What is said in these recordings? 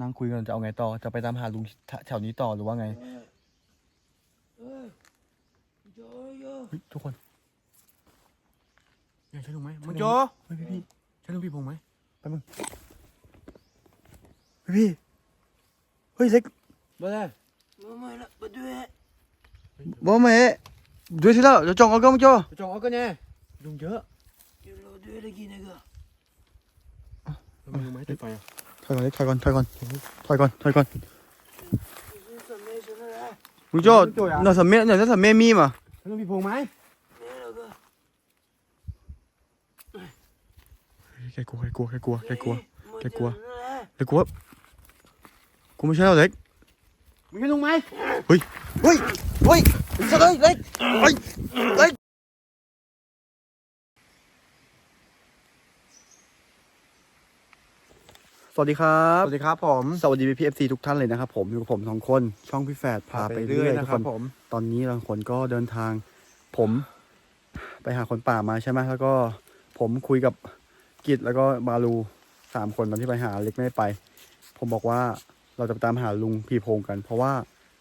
นั่งคุยกันจะเอาไงต่อ จะไปตามหาลุงแถวนี้ต่อหรือว่าไงเอ้ยโจโยเฮ้ยทุกคนเนี่ยใช่ลุงไหมมึงโจเฮ้ยพี่พี่ใช่ลุงพี่พงษ์ไหมไปมึงเฮ้ยพี่เฮ้ยเล็กมาเลยมาไม่ละมาด้วยบ่แม่ด้วยสิแล้วจะจองเอาก็มึงโจไปจองเอากันเนี่ยลุงเยอะเดี๋ยวเราด้วยได้กินนะก็ลุงไหมติดไฟอะถ อยก่อนเล็กถอยก่อนถอยก่อนถอยก่อนถอยก่อนสมัยฉันอะไรลุงโจน่าสำเมน่าสำเมมีมาใช่ลุงพี่พงษ์ไหมเนี่ยเราก็แกกลัวแกกลัวแกกลัวแกกลัวแกกลัวมาเจอนั่นแหละแกกลัวกูไม่ใช่แล้วเล็กมึงใช่ลุงไหมเฮ้ยเฮ้ยเฮ้ยเล็กเล็กเฮ้ยเล็ก วัสดีครับ สวัสดีครับผมสวัสดีพีเอฟซีทุกท่านเลยนะครับผมอยู่กับผมสองคนช่องพี่แฝดพาไปเรื่อยทุกคนผม ตอนนี้บางคนก็เดินทาง ผมไปหาคนป่ามาใช่ไหมแล้วก็ผมคุยกับกิจแล้วก็บาลูสามคนตอนที่ไปหาเล็กไม่ได้ไป ผมบอกว่าเราจะไปตามหาลุงพีพงษ์กัน เพราะว่า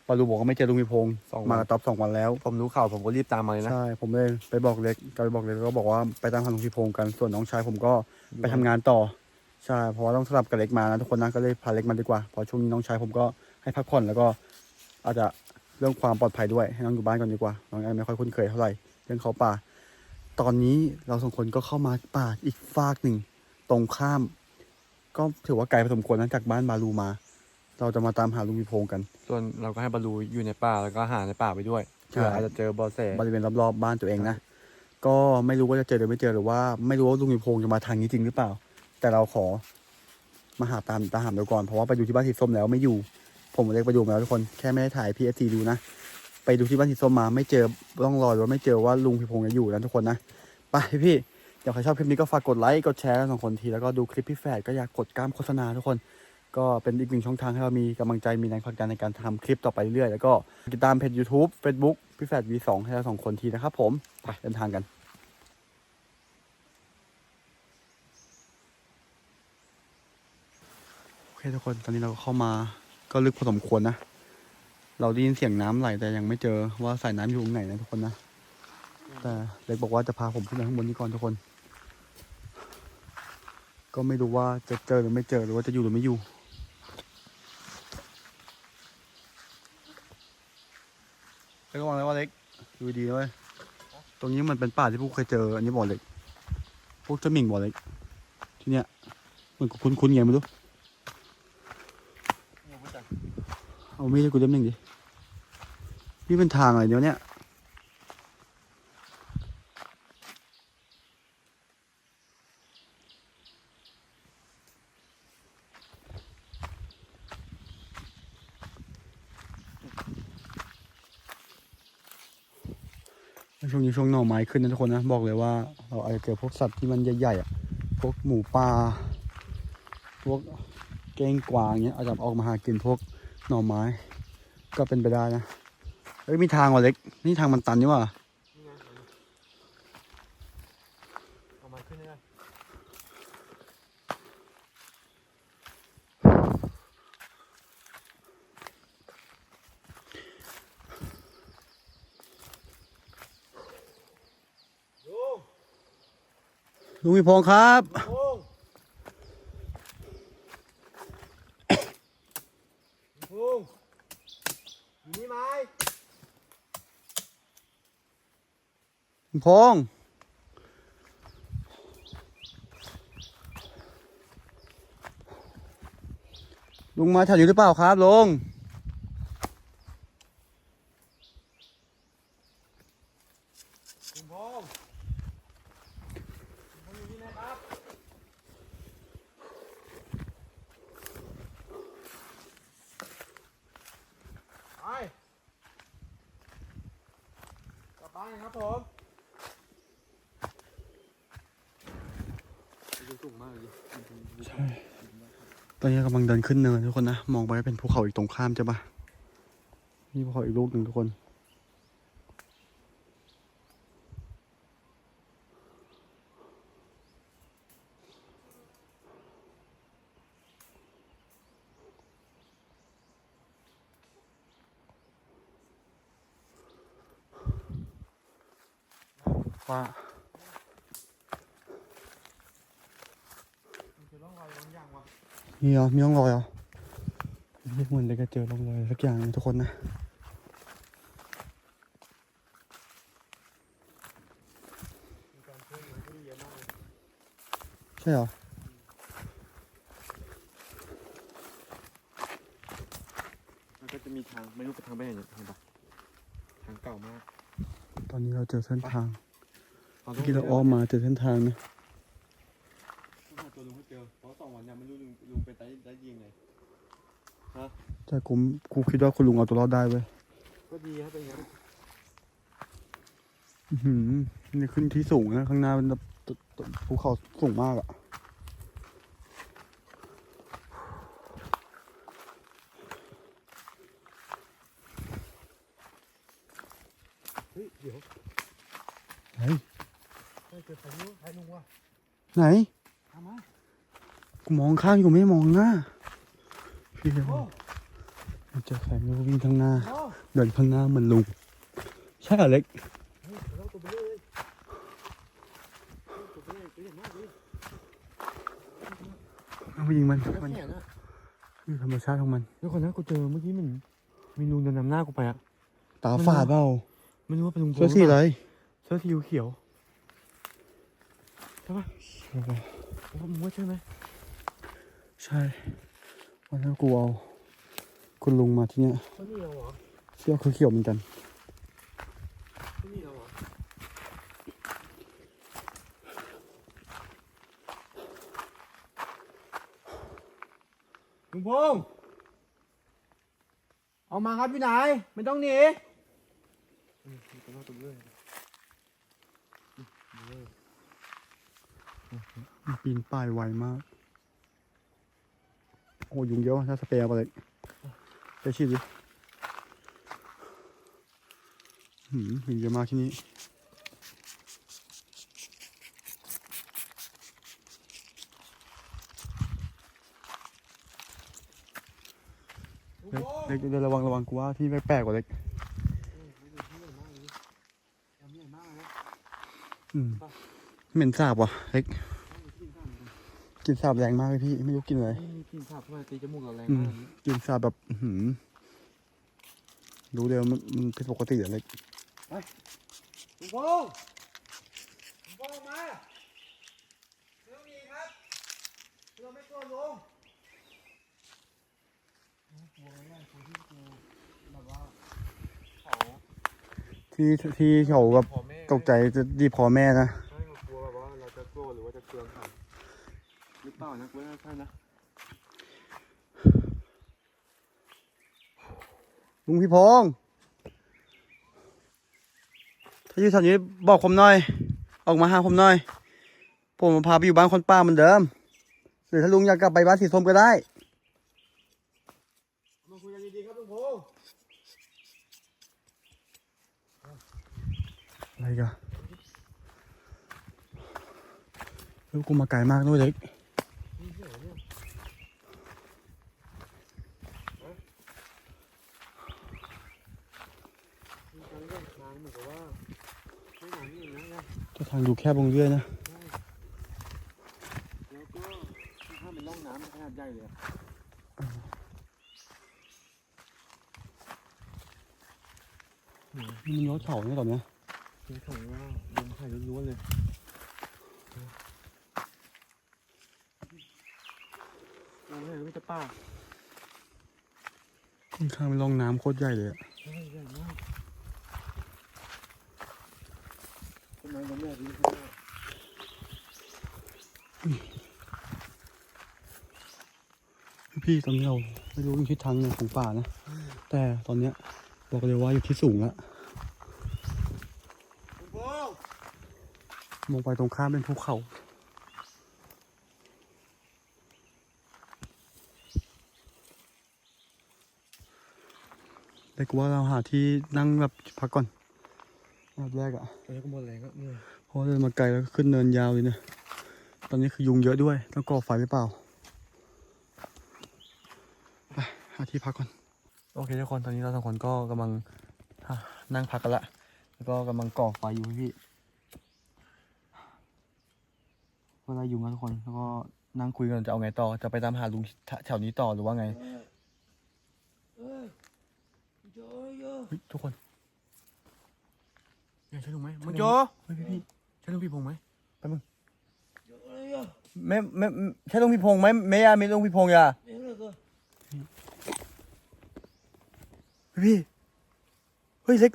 บาลูบอกว่าไม่เจอลุงพีพงษ์มากระต๊อบสองวันแล้ว ผมรู้ข่าวผมก็รีบตามมาเลยนะใช่ผมเลยไปบอกเล็กก็ไปบอกเล็กแล้วก็บอกว่าไปตามหาลุงพีพงษ์กันส่วนน้องชายผมก็ไปทำงานต่อ ใช่เพราะว่าต้องสลับกับเล็กมานะทุกคนนะก็เลยพาเล็กมาดีกว่าเพราะช่วงนี้น้องชายผมก็ให้พักผ่อนแล้วก็อาจจะเรื่องความปลอดภัยด้วยให้น้องอยู่บ้านก่อนดีกว่าน้องแอนไม่ค่อยคุ้นเคยเท่าไหร่เรื่องเขาป่า ตอนนี้เราสองคนก็เข้ามาป่าอีกฟากหนึ่งตรงข้าม ก็ถือว่าไกลพอสมควรนะจากบ้านบาลูมา เราจะมาตามหาลุงพีพงษ์กัน ส่วนเราก็ให้บรรลุอยู่ในป่าแล้วก็หาในป่าไปด้วยใช่ เผื่ออาจจะเจอเบอแสบริเวณรอบๆบ้านตัวเองนะ ก็ไม่รู้ว่าจะเจอหรือไม่เจอหรือว่า ไม่รู้ว่าลุงมีพงษ์จะมาทางนี้จริงหรือเปล่า แต่เราขอมาหาตามตาหามเดี๋ยวก่อน เพราะว่าไปดูที่บ้านสีส้มแล้วไม่อยู่ ผมเรียกไปดูมาแล้วทุกคน แค่ไม่ได้ถ่ายพีเอสทีดูนะ ไปดูที่บ้านสีส้มมา ไม่เจอร่องรอยหรือว่าไม่เจอว่าลุงพิพงษ์จะอยู่นะทุกคนนะ ไปพี่ๆเดี๋ยวใครชอบคลิปนี้ก็ฝากกดไลค์ กดแชร์กันสองคนที แล้วก็ดูคลิปพี่แฝดก็อยากกดกล้ามโฆษณาทุกคน ก็เป็นอีกหนึ่งช่องทางให้เรามีกำลังใจ มีแรงผลักดันในการทำคลิปต่อไปเรื่อยๆ แล้วก็ติดตามเพจ YouTube Facebook พี่แฝด V2 ให้เราสองคนทีนะครับผม ไปเดินทางกัน โอ เคทุกคนตอนนี้เราเข้ามาก็ลึกพอสมควรนะ เราได้ยินเสียงน้ำไหลแต่ยังไม่เจอว่าสายน้ำอยู่ตรงไหนนะทุกคนนะ แต่เล็กบอกว่าจะพาผมขึ้นไปข้างบนนี้ก่อนทุกคน ก็ไม่รู้ว่าจะเจอหรือไม่เจอหรือว่าจะอยู่หรือไม่อยู่เล็กระวังเลยว่าเล็กดูดีเว้ยตรงนี้มันเป็นป่าที่พวกเคยเจอ อันนี้บ่อเล็ก พวกเจะหมิ่งบ่อเล็ก ที่เนี้ยมันคุ้นๆไงไม่รู้ เอามีดให้กูเล่มหนึ่งดิ นี่เป็นทางอะไรเนี้ยเนี่ยช่วงนี้ช่วงหน่อไม้ขึ้นนะทุกคนนะบอกเลยว่า เราอาจจะเจอพวกสัตว์ที่มันใหญ่ๆอะพวกหมูป่าพวกเก้งกวางเงี้ยอาจจะออกมาหากินพวก หน่อไม้ ก็เป็นไปได้นะเฮ้ยมีทางว่ะเล็ก นี่ทางมันตันนี่ว่ะเอามาขึ้นได้ลุงมีพงษ์ครับ โอ้พุงอยู่นี่ไหม ลุง พงษ์ลุงมาแถวนี้หรือเปล่าครับลุง ขึ้นเนินทุกคนนะ มองไปเป็นภูเขาอีกตรงข้ามจะปะมีภูเขาอีกลูกหนึ่งทุกคน ว่าะมีเหรอมีร่องรอยเหรอเรียกเหมือนเลยก็เจอร่องรอยสักอย่างนะทุกคนนะมีการเคลื่อนไหวที่เยอะมากเลยใช่เหรอมันก็จะมีทางไม่รู้ไปทางไปไหนเนี่ยทางปะทางเก่ามาก ตอนนี้เราเจอเส้นทางตอนเมื่อกี้เราอ้อมมาเจอเส้นทางนะ ต้องหาตัวลุงให้เจอเพราะสองวันเนี่ยไม่รู้ลุงลุงไปได้ได้ยิงไงแต่กูกูคิดว่าคุณลุงเอาตัวรอดได้เว้ยก็ดีครับเป็นอย่างนั้นอื้อหือนี่ขึ้นที่สูงนะข้างหน้าเป็นแบบตตภูเขาสูงมากอะเฮ้ยเดี๋ยวเฮ้ยเฮ้ยเจอใครไม่รู้ใครลุงวะไหนทำมากู มองข้างอยู่ไม่ได้มองหน้าพี่เดี๋ยวโอ้มันเจอใครไม่รู้วิ่งข้างหน้าโอ้เดินข้างหน้าเหมือนลุงใช่เหรอเล็กเฮ้ยเราตัวเบลอเลยเฮ้ยตัวเบลอตัวใหญ่มากเลยเอาไปยิงมันแล้วมันแขนอะคือธรรมชาติของมันแล้วคนนั้นกูเจอเมื่อกี้มันมีลุงเดินนำหน้ากูไปอะตาฝาดเปล่าไม่รู้ว่าเป็นลุงโพเสื้อสีอะไรเสื้อสีเขียวใช่ปะโอ้มึงว่าใช่ไหม ใช่ วันนั้นกูเอาคุณลุงมาที่เนี้ยเขานี่เราเหรอเสื้อเขียวๆเหมือนกันเขานี่เราเหรอลุงพงษ์เอามาครับพี่ไหนายไม่ต้องหนีอืมมีตัวรอดตัวเรื่อยมันปีนป่ายไวมาก โอ้ยุงเยอะว่ะถ้าสเปรย์เอาไปเลยไปฉีดดิหืมยุงเยอะมากที่นี่เล็กเดี๋ยวระวังระวังกูว่าที่แปลกกว่าเล็กอืมเหม็นสาบว่ะเล็ก ลินสาบแรงมากเลยพี่ ไม่รู้กลินอะไรมีกลิ่นสาบเข้ามาตีจมูกเราแรงอืมมากกลินสาบแบบอื้อหืมรู้เดียวามันมันผิดปกติอะเล็กลุงพงษ์ลุงพงษ์ออกมาเรื่องนี้ครับเราไม่กลัวลุงกลัวไหมกลัวที่กลัวแบบว่าเขาที่ที่เขาแบบพ่อแม่ตกใจจะดีบคอแม่นะ เปล่านะกูว่าใช่นะลุงพี่พงษ์ถ้าอยู่แถวนี้บอกผมหน่อย ออกมาหาผมหน่อย ผมพาไปอยู่บ้านคนป้าเหมือนเดิม หรือถ้าลุงอยากกลับไปบ้านสีส้มก็ได้ มาคุยกันดีๆครับลุงพงษ์อะไรกันลูกกูมาไกลมากด้วยเล็ก นี่เหี้ยเนี่ยมีการเล่นทางเหมือนกับว่าไม่หนานี่นะเนี่ย แต่ ทางดูแคบลงเรื่อยนะแล้วก็ถ้าเป็นร่องน้ำขนาดใหญ่เลยอะนี่มันยอดเขาเนี่ยตอนเนี้ยคือของว่าลมไข่ล้วนๆเลยเราไม่เห็นไม่จะป้าค่อนข้างเป็นร่องน้ำโคตรใหญ่เลยอะใช่ใหญ่มากต้นไม้ล้มแบบนี้ข้างหน้า พี่ตอนนี้เราไม่รู้ทิศทางเนี่ยของป่านะ แต่ตอนเนี้ยบอกเลยว่าอยู่ที่สูงแล้วมองไปตรงข้ามเป็นภูเขาแต่กูว่าเราหาที่นั่งแบบพักก่อน อันดับแรกอะตอนนี้ก็หมดแรงแล้วเหนื่อยเพราะว่าเดินมาไกลแล้วก็ขึ้นเนินยาวเลยเนี่ย ตอนนี้คือยุงเยอะด้วย ต้องก่อไฟหรือเปล่า ไปหาที่พักก่อน โอเคทุกคน ตอนนี้เราสองคนก็กำลังฮะนั่งพักกันละ แล้วก็กำลังก่อไฟอยู่พี่ก็ไล่ยุงนะทุกคน แล้วก็นั่งคุยกันจะเอาไงต่อ จะไปตามหาลุงแถวนี้ต่อหรือว่าไงเอ้ยโจโยเฮ้ยทุกคน เนี่ยใช่ลุงไหมมึงโจเฮ้ยพี่พี่ใช่ลุงพี่พงษ์ไหมไปมึงโจโยไม่ไม่ใช่ลุงพี่พงษ์ไหมไม่ยามีลุงพี่พงษ์ยาเดี๋ยวก็พี่เฮ้ยเล็ก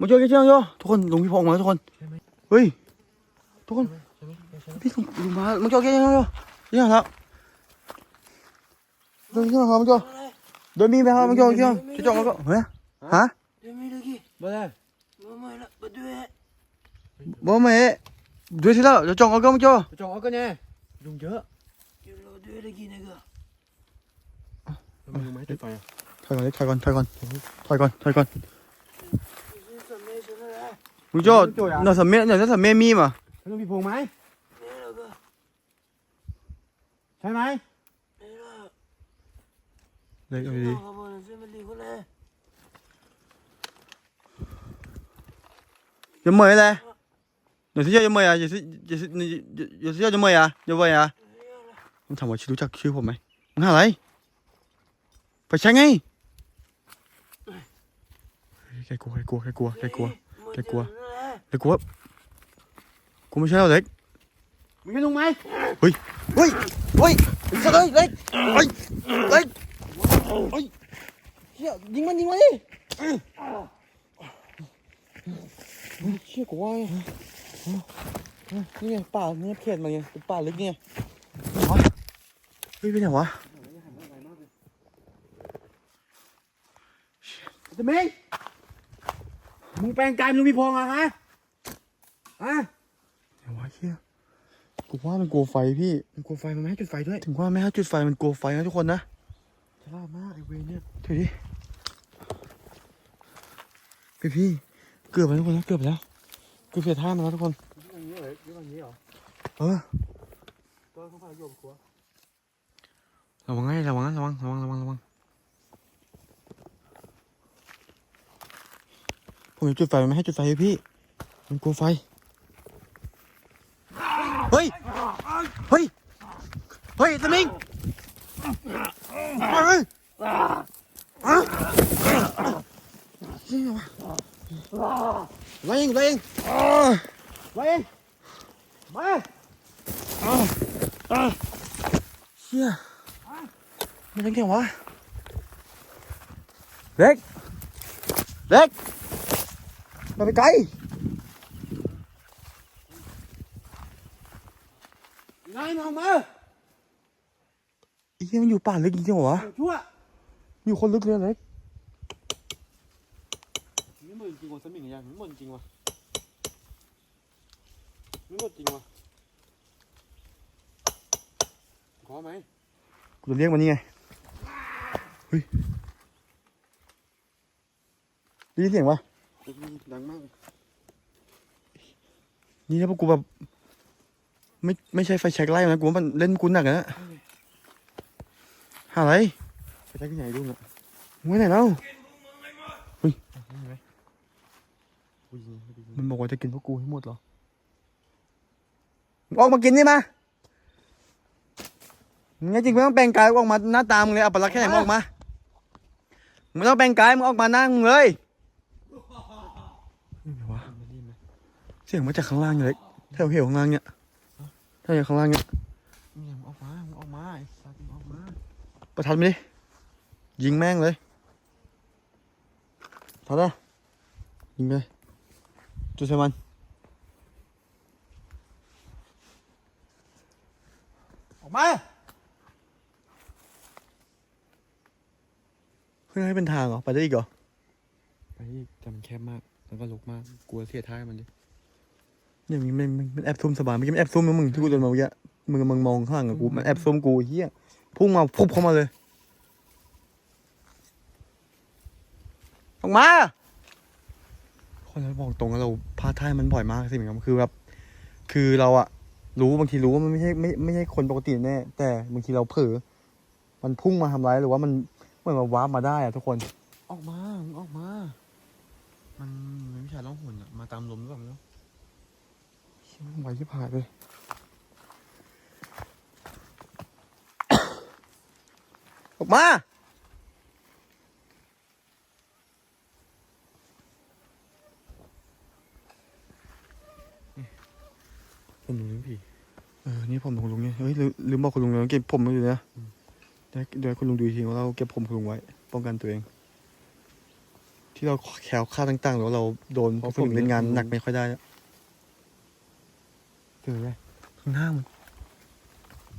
มาโยกันเชียงโยทุกคนลุงพี่พงษ์มาแล้วทุกคนใช่ไหมเฮ้ยทุกคนใช่ไหมใช่ไหมพี่ลุงลุงมามาโยกันเชียงโยยังแล้วเดินขึ้นมาครับมาโยอะไรเดินมีไปครับมาโยเชียงจะจ่องแล้วก็เฮ้ยฮะเดี๋ยวมีอะไรกี่บ่ได้มาใหม่ละมาด้วยบ่แม่ด้วยสิแล้วจะจ่องแล้วก็มาโยไปจองเอากันเนี่ยยุงเยอะเดี๋ย วเราด้วยอะไรกี่เนี่ยก็แล้วมึงรู้ไหมจุดไฟอะถอยก่อนเล็กถอยก่อนถอยก่อนถอยก่อนถอยก่อนสมัยสมัยอะไรมึงโจ้น่าสำเมน่าสำเมมีมาใช่ลุงพี่พงษ์ไหมเนี่ยเราก็ใช่ไหมเนี่ยเราเล็กเอาเราดี ขบวนเส้นมันดีกว่าเลยอย่าเมื่อยเลยเดี๋ยวสิอย่าเมื่อยอะอย่าสิอย่าสิอย่าสิอย่าเมื่อยอะอย่าเมื่อยอะมึงถามว่าชื่อรู้จักชื่อผมไหมมึงหาอะไรไปใช่ไงแกกลัวแกกลัวแกกลัวแกกลัวแกกลัวแกกลัวกูไม่ใช่แล้วเล็กมึงใช่ลุงไหมเฮ้ยเฮ้ยเฮ้ยสัตว์เอ้ยเล็กเฮ้ยเล็กเฮ้ยเฮียยิงมันยิงมันดิ เชี่ยกูว่านี่ไงป่าเนี่ยเขตมาเนี่ยเป็นป่าลึกเนี่ยเฮ้ยไปไหนวะจะมิงมึงแปลงกายเป็นลุงพี่พงษ์เหรอะฮะฮะไหนวะเชี่ยกูว่ามันกลัวไฟพี่มึงกลัวไฟมันไม่ให้จุดไฟด้วย ถึงว่าไม่ให้จุดไฟมันกลัวไฟนะทุกคนนะฉลาดมากไอ้เวรเนี่ยถือดิพี่พี่ เกือบไปทุกคนแล้วเกือบไปแล้วเกือบเสียท่ามาแล้วทุกคนอย่างนี้เหรออย่างนี้เหรอเออตัวข้างฝ่ายโยมครัวระวังไงระวังนะระวังระวังระวังระวังผมจะจุดไฟมันไม่ให้จุดไฟเลยพี่ มันกลัวไฟ เฮ้ย เฮ้ย เฮ้ยสมิงเฮ้ยอะเหี้ย วะไว้เองไว้เองอ้าไว้เองมาเชี่ยมันเป็นไงวะเล็กเล็กมาไปไกลไงมองมาไอ้เหี้ยมันอยู่ป่าลึกจริงๆเหรอวะชั่วอยู่คนลึกเลยเล็กนี่มึง จริงวะสมิงยังมึงจริงวะมึงหมดจริงวะขอไหมกูจะเรียกมันนี่ไงเฮ้ยได้ยินเสียงปะดังมากเลยนี่ถ้าพวกกูแบบไม่ไม่ใช่ไฟแช็กไล่นะกูว่ามันเล่นกูหนักอะนะหาอะไรไปได้ที่ไหนลุงอะมึงไว้ไหนแล้ว กูยิงกูยิงมันบอกว่าจะกินพวกกูให้หมดเหรอมึงออกมากินนี่มามึงแน่จริงไม่ต้องแปลงกายออกมาหน้าตามึงเลยเอาปลักษณ์แค่ไหนมึงออกมามึงไม่ต้องแปลงกายมึงออกมาหน้ามึงเลยนี่ไงวะไม่ได้ไหมเสียงมาจากข้างล่างเลยแถวเหวข้างล่างเนี่ยแถวเหวข้างล่างเนี่ยมึงอย่ามึงออกมามึงออกมาไอ้สัตว์มึงออกมาประทัดไปดิยิงแม่งเลยทัดอะยิงไปเลย จุดใส่มันออกมาเพื่อให้เป็นทางเหรอ ไปได้อีกเหรอ ไปแต่มันแคบมาก แล้วก็ลกมาก กลัวเสียท้ายมันดิเนี่ยมันมันมันมันแอบซุ่มสบายเมื่อกี้มันแอบซุ่มนะมึงที่กูเดินมาเมื่อกี้มึงมึงมองข้างหลังกับกูมันแอบซุ่มกูเฮียพุ่งมาพุบเข้ามาเลย ออกมา คนเราบอกตรงว่าเราพลาดท่ามันบ่อยมากสิเหมือนกันคือแบบคือเราอะรู้บางทีรู้ว่ามันไม่ใช่ไม่ไม่ใช่คนปกติแน่แต่บางทีเราเผลอมันพุ่งมาทำร้ายหรือว่ามันเหมือนมาว้ามาได้อะทุกคน ออกมาออกมา มันมันไม่ใช่ร้องหุ่นอะมาตามลมหรือเปล่าไม่กไหวที่ผ่านเลยออกมา ผมรู้พี่เออนี่ผมของลุงเนี่ยเฮ้ยลืมลืมบอกคุณลุงเลยเก็บผมไว้อยู่นะเดี๋ยวเดี๋ยวให้คุณลุงดูอีกทีว่าเราเก็บผมคุณลุงไว้ ป้องกันตัวเอง ที่เราแขวค่าดต่างๆหรือว่าเราโดนพวกผมเล่นงานหนักไม่ค่อยได้แล้วเจอไหมข้างหน้ามัน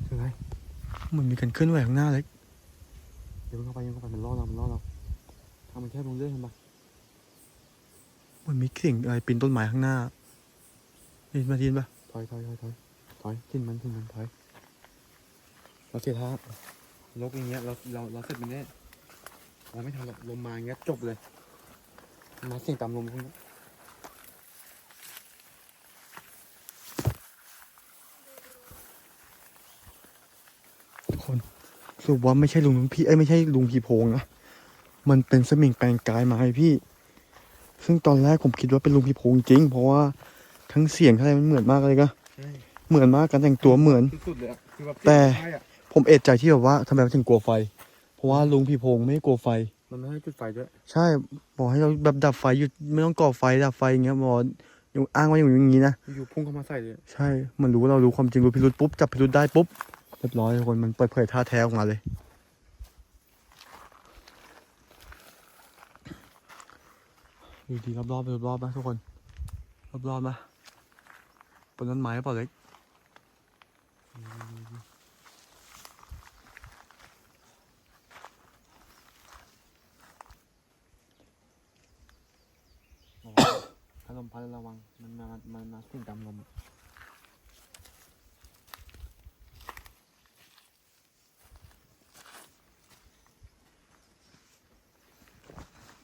เจอไหมเหมันมีการเคลื่อนไหวข้างหน้าเล็กเดี๋ยวมันเข้าไปยังเข้าไปมันล่อเรา มันล่อเราทำมันแค่ลงเรื่อยเห็นปะเหมันมีเสียงอะไรปีนต้นไม้ข้างหน้าได้ยินมาได้ยินปะ ถอยถอยถอยถอยถอยทิ้นมันทิ้นมันถอยเราเสียท่าลกอย่างเงี้ยเราเราเราเสร็จมันแน่เราไม่ทันหรอกลมมาอย่างเงี้ยจบเลย มาเสี่ยงตามลมพวกนี้ทุกคนสรุปว่าไม่ใช่ลุงลุงพี่เอ้ยไม่ใช่ลุงพีโพงนะมันเป็นสมิงแปลงกายมาให้พี่ ซึ่งตอนแรกผมคิดว่าเป็นลุงพีโพงจริง เพราะว่า ทั้งเสียงทั้งอะไรมันเหมือนมากเลยก็ใช่เหมือนมากการแต่งตัวเหมือน สุดๆเลยอะคือแบบแต่ ไฟอะผมเอะใจที่แบบว่าทำไมมันถึงกลัวไฟ เพราะว่าลุงพี่โพงไม่กลัวไฟ มันไม่ให้จุดไฟด้วยใช่บอกให้เราแบบดับไฟหยุดไม่ต้องก่อไฟดับไฟอย่างเงี้ยบอกอยู่อ้างว่าอย่างนี้นะ อยู่พุ่งเข้ามาใส่เลยใช่ มันรู้ว่าเรารู้ความจริงรู้พิรุษปุ๊บจับพิรุษได้ปุ๊บเรียบร้อยทุกคนมันเปิดเผยท่าแท้ออกมาเลย ดูดีรอบๆรอบๆนะทุกคน รอบๆนะบ นต้นไม้หรือเปล่าเล็กถ้าลมพัดระวัง มันมา มันมาขึ้นตามลม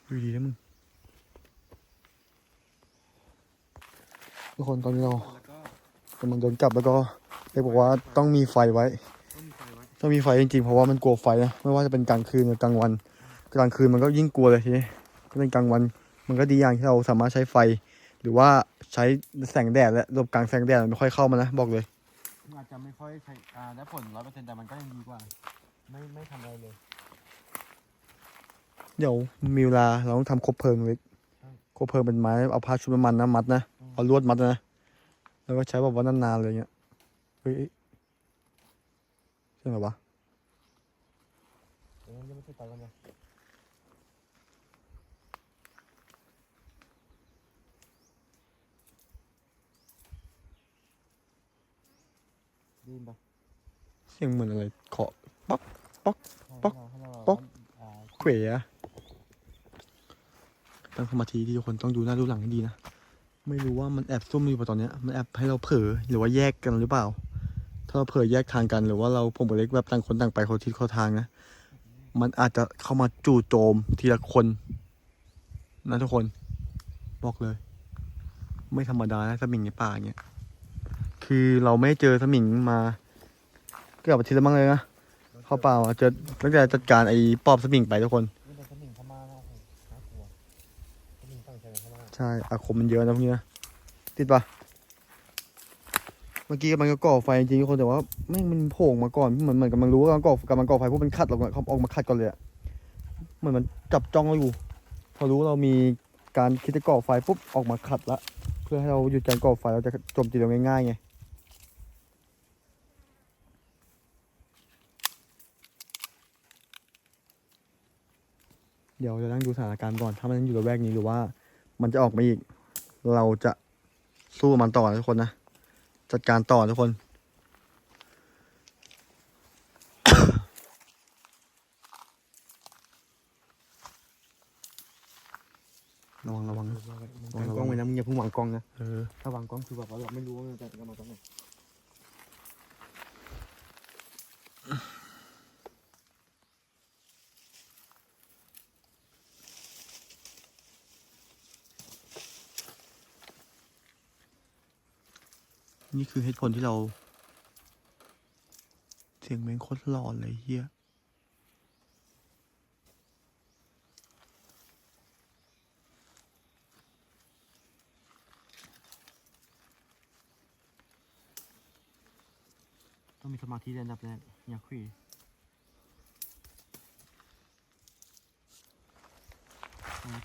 ดูดีนะมึงทุกคนตอนนี้เราแล้ว ก็กำลังเดินกลับแล้วก็เล็กบอกว่าต้องมีไฟไว้ต้องมีไฟไว้ ต้องมีไฟจริงๆ เพราะว่ามันกลัวไฟนะ ไม่ว่าจะเป็นกลางคืนหรือกลางวัน กลางคืนมันก็ยิ่งกลัวเลยทีนี้ถ้าเป็นกลางวัน มันก็ดีอย่างที่เราสามารถใช้ไฟ หรือว่าใช้แสงแดดและหลบกลางแสงแดดมันไม่ค่อยเข้ามานะบอกเลย อาจจะไม่ค่อยใช้อ่าได้ผลร้อยเปอร์เซ็นต์แต่มันก็ยังดีกว่า ไม่ไม่ทำอะไรเลย เดี๋ยวมีเวลาเราต้องทำคบเพลิงเล็กใช่คบเพลิงเป็นไม้เอาผ้าชุบน้ำมันนะมัดนะ เอาลวดมัดนะ แล้วก็ใช้แบบว่านานๆเลยเงี้ยเฮ้ยใช่ไหมวะเออยังไม่ใช่ตอนกันเลยดีนปะเสียงเหมือนอะไรเคาะป๊อกป๊อกป๊อกอ่าเขวอะตั้งสมาธิที่ทุกคนต้องดูหน้าดูหลังให้ดีนะ ไม่รู้ว่ามันแอบซุ่มอยู่ป่ะตอนเนี้ยมันแอบให้เราเผลอหรือว่าแยกกันหรือเปล่า ถ้าเราเผลอแยกทางกันหรือว่าเราผมกับเล็กแบบต่างคนต่างไปคนทิศเขาทางนะ มันอาจจะเข้ามาจู่โจมทีละคนนะทุกคนบอกเลย ไม่ธรรมดานะสมิงในป่าเงี้ยคือเราไม่เจอสมิงมาเกือบอาทิตย์แล้วมั้งเลยนะเข้าป่ามาเจอตั้งแต่จัดการไอ้ปอบสมิงไปทุกคน ใช่อาคมมันเยอะนะพวกนี้นะติดปะเมื่อกี้มันก็ก่อไฟจริงๆคนแต่ว่าแม่งมันโผล่มาก่อนเหมือนเหมือนกับมันรู้ว่ากำลังก่อกำลังก่อไฟพวกมันขัดออกมาเขาออกมาขัดก่อนเลยอะเหมือนมันจับจ้องเราอยู่ พอรู้เรามีการคิดจะก่อไฟปุ๊บออกมาขัดละเพื่อให้เราหยุดการก่อไฟเราจะโจมตีเราง่ายๆไงเดี๋ยวจะนั่งดูสถานการณ์ก่อน ถ้ามันยังอยู่ระแวกนี้หรือว่า มันจะออกมาอีก เราจะสู้มันต่อนะทุกคนนะ จัดการต่อทุกคนระวังระวังวางกล้องไว้นะมึงอย่าเพิ่งวางกล้องนะเออถ้าวางกล้องคือแบบว่าเราไม่รู้ว่ามันจะกำลังตรงไหน คือเหตุผลที่เรา เสียงแมงโคตรหลอนเลยเฮียต้องมีสมาธิเนระดับแรกอยากคุย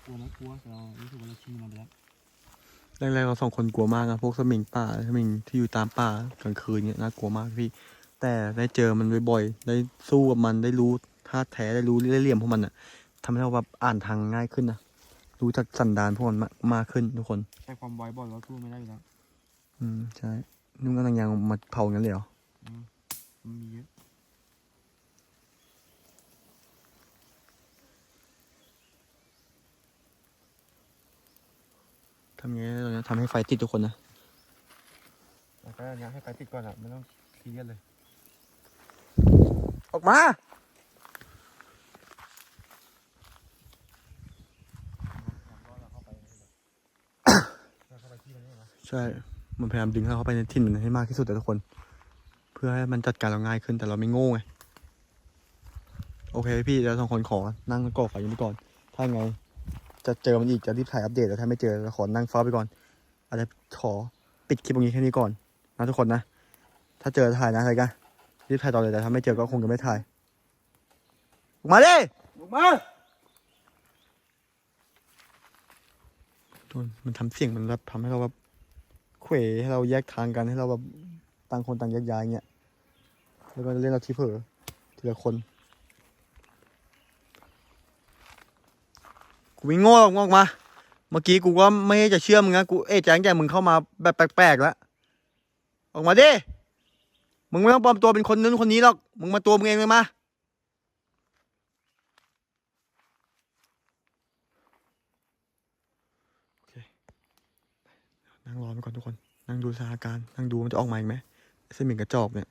กลัวไนะกลัวแต่เรารู้สึกว่าเราชินมันไปแล้ว แรกๆเราสองคนกลัวมากอะพวกสมิงป่าสมิงที่อยู่ตามป่ากลางคืนเนี่ยน่ากลัวมากพี่ แต่ได้เจอมันบ่อยๆได้สู้กับมันได้รู้ท่าแท้ได้รู้เล่ห์เหลี่ยมพวกมันอะทำให้เราแบบอ่านทางง่ายขึ้นนะรู้จักสันดานพวกมันมากมากขึ้นทุกคนแต่ความไวบอลเราสู้ไม่ได้อยู่แล้วอืมใช่นุ่งกำลังยางมาเผางั้นเลยเหรอมันมีเยอะ ทำไงได้ตอนนี้ทำให้ไฟติดทุกคนนะแต่ก็อันเนี้ยให้ไฟติดก่อนอะไม่ต้องซีเรียสเลย ออกมาเข้าไปที่มันนี่นะใช่ มันพยายามดึงให้เข้าไปในถิ่นมันให้มากที่สุดแต่ทุกคน เพื่อให้มันจัดการเราง่ายขึ้นแต่เราไม่โง่ไง โอเคพี่เดี๋ยวสองคนขอนั่งก่อไฟกันไปก่อน ถ้าไง จะเจอมันอีกจะรีบถ่ายอัปเดตแต่ถ้าไม่เจอเราขอนั่งเฝ้าไปก่อน อาจจะขอปิดคลิปตรงนี้แค่นี้ก่อนนะทุกคนนะ ถ้าเจอถ่ายนะอะไรกันรีบถ่ายต่อเลยแต่ถ้าไม่เจอก็คงจะไม่ถ่ายออกมาดิลงมาทุกคนมันทำเสียงมันแบบทำให้เราแบบเขวให้เราแยกทางกันให้เราแบบต่างคนต่างแยกย้ายเงี้ยแล้วก็เล่นเราที่เผลอทีละคน กูไม่โง่ออกมา เมื่อกี้กูก็ไม่จะเชื่อมึงนะกูเอ๊ะแจ้งแกมึงเข้ามาแบบแปลกๆแล้วออกมาดิมึงไม่ต้องปลอมตัวเป็นคนนู้นคนนี้หรอก มึงมาตัวมึงเองเลยมา โอเค นั่งรอไปก่อนทุกคน นั่งดูสถานการณ์ นั่งดูมันจะออกมาอีกไหมเส้นหมิ่งกระจอกเนี่ย